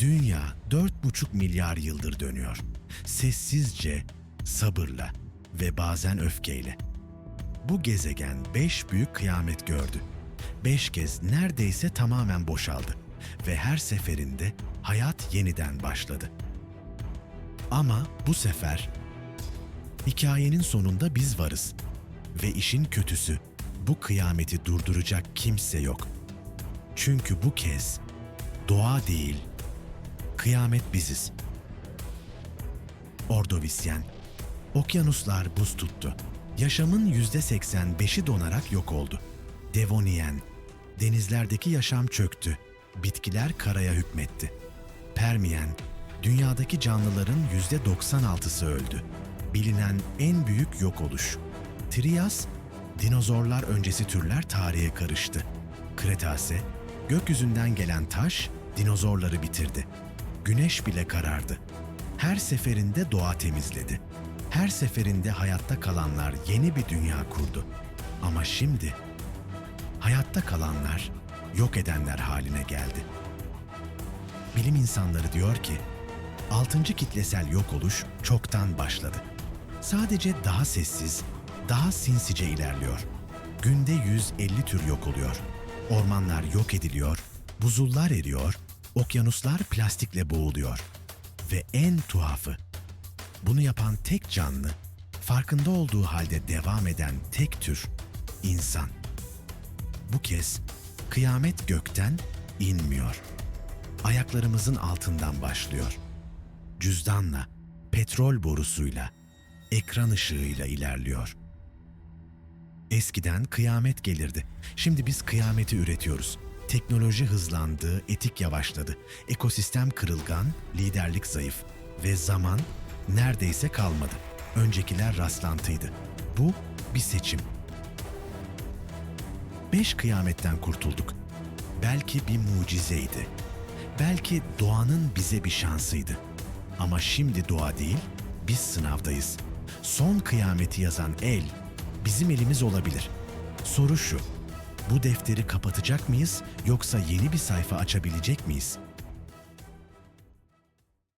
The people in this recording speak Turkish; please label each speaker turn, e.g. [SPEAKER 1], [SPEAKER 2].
[SPEAKER 1] Dünya 4,5 milyar yıldır dönüyor. Sessizce, sabırla ve bazen öfkeyle. Bu gezegen beş büyük kıyamet gördü. Beş kez neredeyse tamamen boşaldı ve her seferinde hayat yeniden başladı. Ama bu sefer hikayenin sonunda biz varız ve işin kötüsü bu kıyameti durduracak kimse yok. Çünkü bu kez doğa değil, kıyamet biziz. Ordovisyen, okyanuslar buz tuttu. Yaşamın yüzde 85'i donarak yok oldu. Devoniyen, denizlerdeki yaşam çöktü. Bitkiler karaya hükmetti. Permiyen, dünyadaki canlıların yüzde 96'sı öldü. Bilinen en büyük yok oluş. Trias, dinozorlar öncesi türler tarihe karıştı. Kretase, gökyüzünden gelen taş dinozorları bitirdi. Güneş bile karardı. Her seferinde doğa temizledi. Her seferinde hayatta kalanlar yeni bir dünya kurdu. Ama şimdi hayatta kalanlar yok edenler haline geldi. Bilim insanları diyor ki, 6. kitlesel yok oluş çoktan başladı. Sadece daha sessiz, daha sinsice ilerliyor. Günde 150 tür yok oluyor. Ormanlar yok ediliyor, buzullar eriyor, okyanuslar plastikle boğuluyor. Ve en tuhafı, bunu yapan tek canlı, farkında olduğu halde devam eden tek tür insan. Bu kez kıyamet gökten inmiyor. Ayaklarımızın altından başlıyor. Cüzdanla, petrol borusuyla, ekran ışığıyla ilerliyor. Eskiden kıyamet gelirdi. Şimdi biz kıyameti üretiyoruz. Teknoloji hızlandı, etik yavaşladı. Ekosistem kırılgan, liderlik zayıf ve zaman neredeyse kalmadı. Öncekiler rastlantıydı. Bu bir seçim. Beş kıyametten kurtulduk. Belki bir mucizeydi. Belki doğanın bize bir şansıydı. Ama şimdi doğa değil, biz sınavdayız. Son kıyameti yazan el bizim elimiz olabilir. Soru şu, bu defteri kapatacak mıyız yoksa yeni bir sayfa açabilecek miyiz?